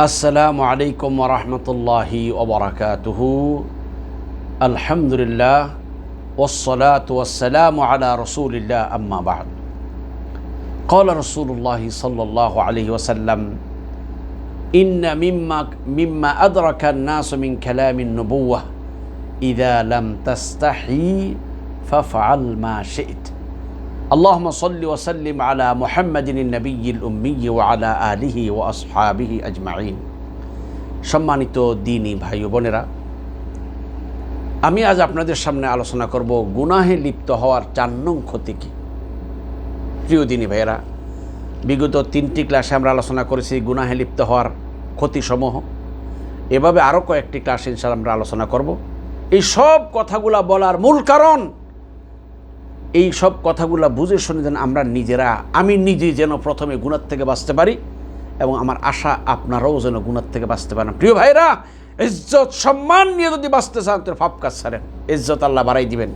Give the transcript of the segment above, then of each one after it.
আসসালামু আলাইকুম ওরহমতুল্লাহি ওবরাকাতুহু আলহামদুলিল্লাহ والصلاة والسلام على رسول الله أما بعد قال رسول الله صلى الله عليه وسلم إن مما مما أدرك الناس من كلام النبوة إذا لم تستحي فافعل ما شئت اللهم صل وسلم على محمد النبي الأمي وعلى آله وأصحابه أجمعين সম্মানিত দিনী ভাই ও বোনেরা আমি আজ আপনাদের সামনে আলোচনা করব গুনাহে লিপ্ত হওয়ার চার নং ক্ষতি কী প্রিয় দিনী ভাইয়েরা বিগত তিনটি ক্লাসে আমরা আলোচনা করেছি গুনাহে লিপ্ত হওয়ার ক্ষতিসমূহ এভাবে আরও কয়েকটি ক্লাস ইনশাল আমরা আলোচনা করব এই সব কথাগুলা বলার মূল কারণ এই সব কথাগুলো বুঝে শুনে যেন আমরা নিজেরা, আমি নিজে যেন প্রথমে গুণার থেকে বাঁচতে পারি এবং আমার আশা আপনারাও যেন গুণার থেকে বাঁচতে পারেন। প্রিয় ভাইরা ইজ্জত, সম্মান নিয়ে যদি বাঁচতে চান তো পাপ কাজ ছাড়েন। ইজ্জত আল্লাহ বাড়াই দিবেন।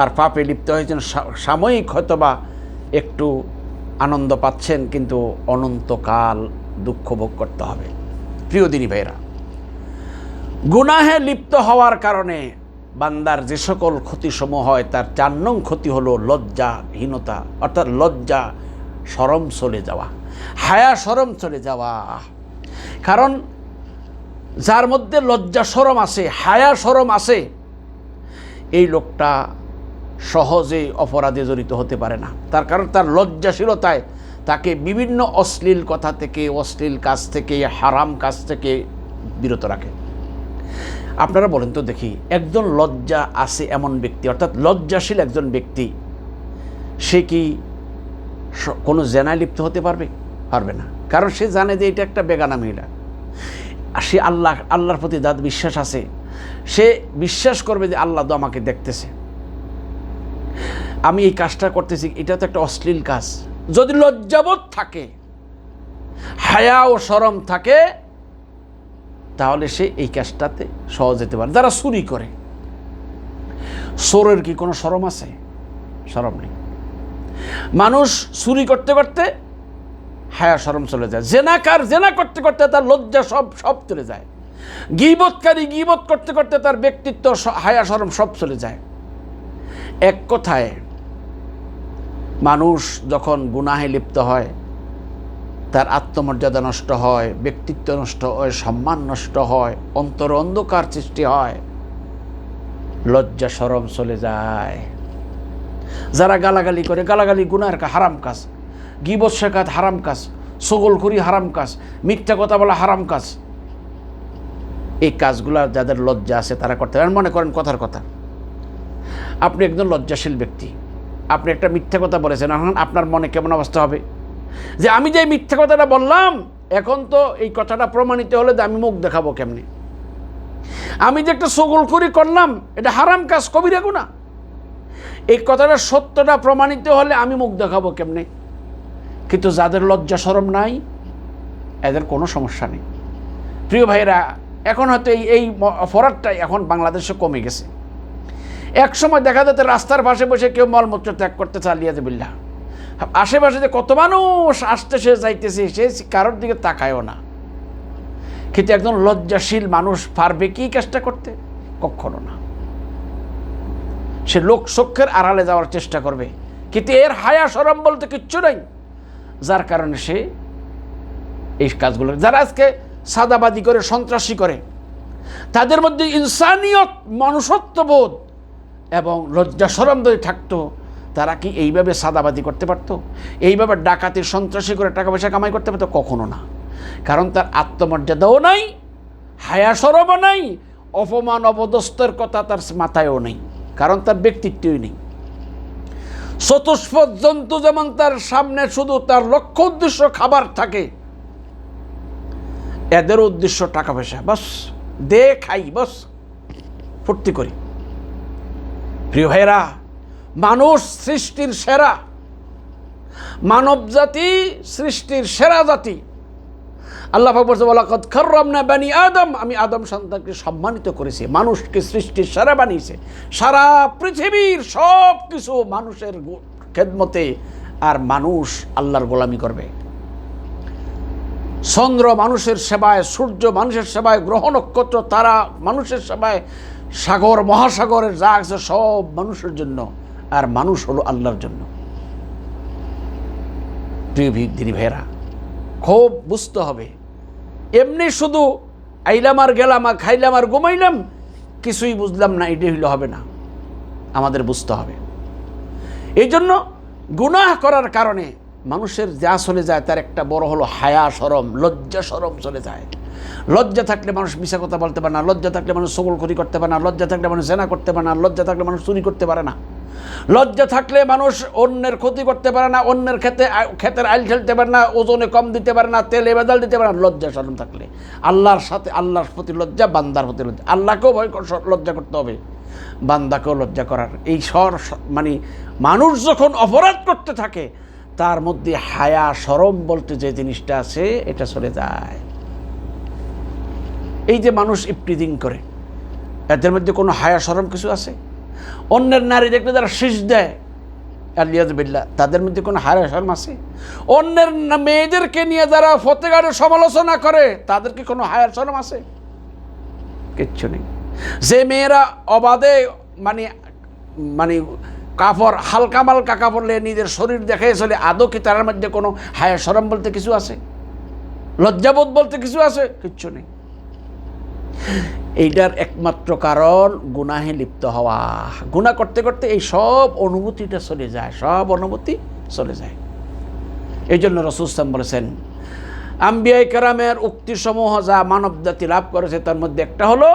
আর পাপে লিপ্ত হয়েছেন সাময়িক হয়তো বা একটু আনন্দ পাচ্ছেন, কিন্তু অনন্তকাল দুঃখ ভোগ করতে হবে। প্রিয় দিনী ভাইরা গুনাহে লিপ্ত হওয়ার কারণে বান্দার যে সকল ক্ষতিসমূহ হয়, তার চার নং ক্ষতি হলো লজ্জাহীনতা, অর্থাৎ লজ্জা সরম চলে যাওয়া, হায়া সরম চলে যাওয়া। কারণ যার মধ্যে লজ্জা সরম আছে, হায়া সরম আছে, এই লোকটা সহজে অপরাধে জড়িত হতে পারে না। তার কারণ তার লজ্জাশীলতায় তাকে বিভিন্ন অশ্লীল কথা থেকে, অশ্লীল কাজ থেকে, হারাম কাজ থেকে বিরত রাখে। আপনারা বলেন তো দেখি, একজন লজ্জা আছে এমন ব্যক্তি, অর্থাৎ লজ্জাশীল একজন ব্যক্তি, সে কি কোনো জেনায় লিপ্ত হতে পারবে? পারবে না। কারণ সে জানে যে এটা একটা বেগানা মহিলা। সে আল্লাহ, আল্লাহর প্রতি দাদ বিশ্বাস আছে, সে বিশ্বাস করবে যে আল্লাহ তো আমাকে দেখতেছে। আমি এই কাজটা করতেছি, এটা তো একটা অশ্লীল কাজ। যদি লজ্জাবোধ থাকে, হায়া ও সরম থাকে তাহলে সে এই কাজটাতে সহজ যেতে পারে। যারা চুরি করে, চোরের কি কোনো সরম আছে? সরম নেই। মানুষ চুরি করতে করতে হায়া সরম চলে যায়। জেনাকার জেনা করতে করতে তার লজ্জা সব সব চলে যায়। গিবতকারী গিবত করতে করতে তার ব্যক্তিত্ব হায়া সরম সব চলে যায়। এক কথায়, মানুষ যখন গুনাহে লিপ্ত হয় তার আত্মমর্যাদা নষ্ট হয়, ব্যক্তিত্ব নষ্ট হয়, সম্মান নষ্ট হয়, অন্তর অন্ধকার সৃষ্টি হয়। লজ্জা সরম চলে যায়। যারা গালাগালি করে, গালাগালি গুনার হারাম কাজ। গিবত শেখাত হারাম কাজ। সগল করি হারাম কাজ। মিথ্যা কথা বলা হারাম কাজ। এই কাজগুলা যাদের লজ্জা আছে তারা করতে পারেন মনে করেন কথার কথা। আপনি একজন লজ্জাশীল ব্যক্তি। আপনি একটা মিথ্যা কথা বলেছেন, এখন আপনার মনে কেমন অবস্থা হবে? যে আমি যে মিথ্যা কথাটা বললাম, এখন তো এই কথাটা প্রমাণিত হলে আমি মুখ দেখাবো কেমনি? আমি যে একটা সগল করি করলাম, এটা হারাম কাজ কবি কবিরা গুণা এই কথাটা সত্যটা প্রমাণিত হলে আমি মুখ দেখাবো কেমনে? কিন্তু যাদের লজ্জা সরম নাই, এদের কোনো সমস্যা নেই। প্রিয় ভাইরা এখন হয়তো এই এই অপরাধটাই এখন বাংলাদেশে কমে গেছে। এক সময় দেখা যেত রাস্তার পাশে বসে কেউ মলমূত্র ত্যাগ করতে চালিয়ে দেবিল্লা আশেপাশে যে কত মানুষ আসতেছে, যাইতেছে, সে কারোর দিকে তাকায়ও না। কিন্তু একজন লজ্জাশীল মানুষ পারবে কি কাজটা করতে? কখনো না। সে লোক চক্ষের আড়ালে যাওয়ার চেষ্টা করবে। কিন্তু এর হায়া সরম বলতে কিচ্ছু নাই। যার কারণে সে এই কাজগুলো যারা আজকে সাদাবাদি করে, সন্ত্রাসী করে, তাদের মধ্যে ইনসানিয়ত, মনুষ্যত্ববোধ এবং লজ্জা সরম যদি থাকতো তারা কি এইভাবে সাদাবাদি করতে পারতো? এইভাবে ডাকাতি, সন্ত্রাসী করে টাকা পয়সা কামাই করতে পারতো? কখনো না। কারণ তার আত্মমর্যাদাও নাই হায়া সরমও নাই, অপমান, অপদস্থের কথা তার মাথায়ও নেই, কারণ তার ব্যক্তিত্বই নেই। চতুষ্পদ জন্তু যেমন তার সামনে শুধু তার লক্ষ্য উদ্দেশ্য খাবার থাকে, এদের উদ্দেশ্য টাকা পয়সা বাস, দে খাই, বাস, ফুর্তি করি। প্রিয় ভাইরা মানুষ সৃষ্টির সেরা। মানব জাতি সৃষ্টির সেরা জাতি। আল্লাহ বলছে বলা খর্রামনা বানি আদম। আমি আদম সন্তানকে সম্মানিত করেছি। মানুষকে সৃষ্টির সেরা বানিয়েছে। সারা পৃথিবীর সব কিছু মানুষের খেদমতে আর মানুষ আল্লাহর গোলামি করবে। চন্দ্র মানুষের সেবায়, সূর্য মানুষের সেবায়, গ্রহ নক্ষত্র, তারা মানুষের সেবায়, সাগর, মহাসাগরের যা আছে সব মানুষের জন্য। আর মানুষ হলো আল্লাহর জন্য। প্রিয় দিনী ভাইরা খুব বুঝতে হবে। এমনি শুধু আইলাম আর গেলাম আর খাইলাম আর ঘুমাইলাম, কিছুই বুঝলাম না এটি হইলে হবে না। আমাদের বুঝতে হবে। এই জন্য গুনাহ করার কারণে মানুষের যা চলে যায়, তার একটা বড় হলো হায়া সরম, লজ্জা সরম চলে যায়। লজ্জা থাকলে মানুষ মিশা কথা বলতে পারে না, লজ্জা থাকলে মানুষ সকল ক্ষতি করতে পারে না, লজ্জা থাকলে মানুষ জেনা করতে পারে না, লজ্জা থাকলে মানুষ চুরি করতে পারে না। লজ্জা থাকলে মানুষ অন্যের ক্ষতি করতে পারে না, অন্যের ক্ষেতে ক্ষেতের আইল ঠেলতে পারে না, ওজনে কম দিতে পারে না, তেলে বেদাল দিতে পারে না, লজ্জা সরম থাকলে। আল্লাহর সাথে, আল্লাহর প্রতি লজ্জা, বান্দার প্রতি লজ্জা। আল্লাহকেও ভয় লজ্জা করতে হবে। বান্দাকেও লজ্জা করার। এই স্বর মানে মানুষ যখন অপরাধ করতে থাকে, তার মধ্যে হায়া, সরম বলতে যে জিনিসটা আছে, এটা চলে যায়। এই যে মানুষ ইপ্রিদিং করে, এদের মধ্যে কোনো হায়া, সরম কিছু আছে? অন্যের নারী দেখলে যারা শীষ দেয়। আলিয়াজবিল্লা তাদের মধ্যে কোনো হায়া সরম আছে? অন্যের মেয়েদেরকে নিয়ে যারা ফতেগারের সমালোচনা করে, তাদের কি কোনো হায়া সরম আছে? কিচ্ছু নেই। যে মেয়েরা অবাধে মানে মানে কাপড় হালকা মালকা কাপড় নিয়ে নিজের শরীর দেখাই চলে, আদৌ কি তার মধ্যে কোনো হায়া সরম বলতে কিছু আছে? লজ্জাবোধ বলতে কিছু আছে? কিচ্ছু নেই। এইটার একমাত্র কারণ গুনাহে লিপ্ত হওয়া। গুনাহ করতে করতে এই সব অনুভূতিটা চলে যায়, সব অনুভূতি চলে যায়। এই জন্য রসুলাম বলেছেন আম্বিয়াই কেরামের উক্তিসমূহ যা মানব জাতি লাভ করেছে, তার মধ্যে একটা হলো,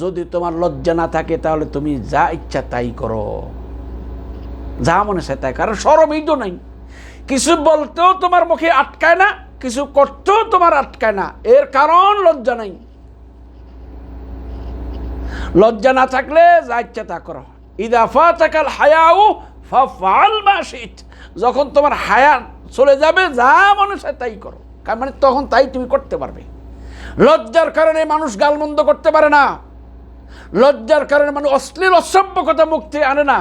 যদি তোমার লজ্জা না থাকে, তাহলে তুমি যা ইচ্ছা তাই করো। যা মনে চায় তাই, কারণ সরমই তো নাই। কিছু বলতেও তোমার মুখে আটকায় না, কিছু করতেও তোমার আটকায় না। এর কারণ লজ্জা নাই। লজ্জা না থাকলে যা ইচ্ছা তা করো। ইদাফা থাকাল হায়াও ফাল মাসিত যখন তোমার হায়া চলে যাবে, যা মনে চায় তাই করো। মানে তখন তাই তুমি করতে পারবে। লজ্জার কারণে মানুষ গালমন্দ করতে পারে না। লজ্জার কারণে মানুষ অশ্লীল অসভ্য কথা থেকে আনে না।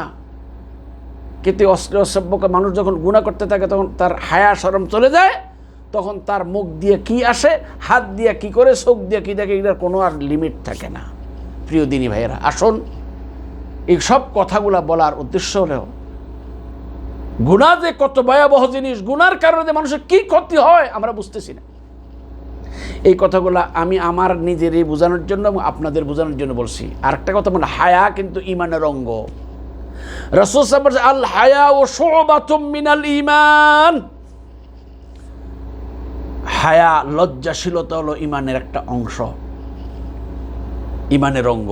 কিন্তু অশ্লীল অসভ্য মানুষ যখন গুণা করতে থাকে, তখন তার হায়া সরম চলে যায়। তখন তার মুখ দিয়ে কি আসে, হাত দিয়ে কি করে, চোখ দিয়ে কি দেখে, এটার কোনো আর লিমিট থাকে না। প্রিয় দিনী ভাইয়েরা, আসুন, এই সব কথাগুলা বলার উদ্দেশ্য হলেও গুণা যে কত ভয়াবহ জিনিস গুনার কারণে মানুষের কি ক্ষতি হয় আমরা বুঝতেছি না। এই কথাগুলো আমি আমার নিজেরই বোঝানোর জন্য এবং আপনাদের বোঝানোর জন্য বলছি। আরেকটা কথা মানে হায়া কিন্তু ইমানের অঙ্গ। আল হায়া ও মিনাল ইমান হায়া লজ্জাশীলতা হলো ইমানের একটা অংশ। ইমানের অঙ্গ।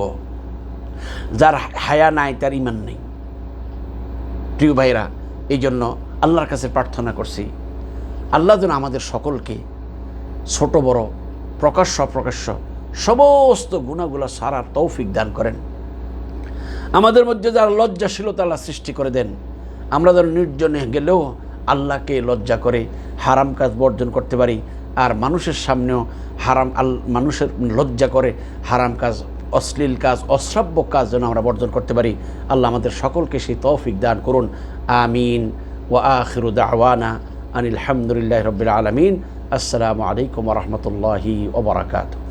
যার হায়া নাই, তার ইমান নেই। প্রিয় ভাইরা এই জন্য আল্লাহর কাছে প্রার্থনা করছি, আল্লাহ যেন আমাদের সকলকে ছোট, বড়, প্রকাশ্য, অপ্রকাশ্য সমস্ত গুণাগুলো সারার তৌফিক দান করেন। আমাদের মধ্যে যারা লজ্জাশীলতা আল্লাহ সৃষ্টি করে দেন, আমরা যেন নির্জনে গেলেও আল্লাহকে লজ্জা করে হারাম কাজ বর্জন করতে পারি আর মানুষের সামনেও হারাম আল, মানুষের লজ্জা করে হারাম কাজ, অশ্লীল কাজ, অশ্রাব্য কাজ যেন আমরা বর্জন করতে পারি। আল্লাহ আমাদের সকলকে সেই তৌফিক দান করুন। আমিন। ও আখিরু দাওয়ানা আনিল রবিল আলমিন। আসসালামু আলাইকুম রহমতুল্লাহি ওবরাকাতু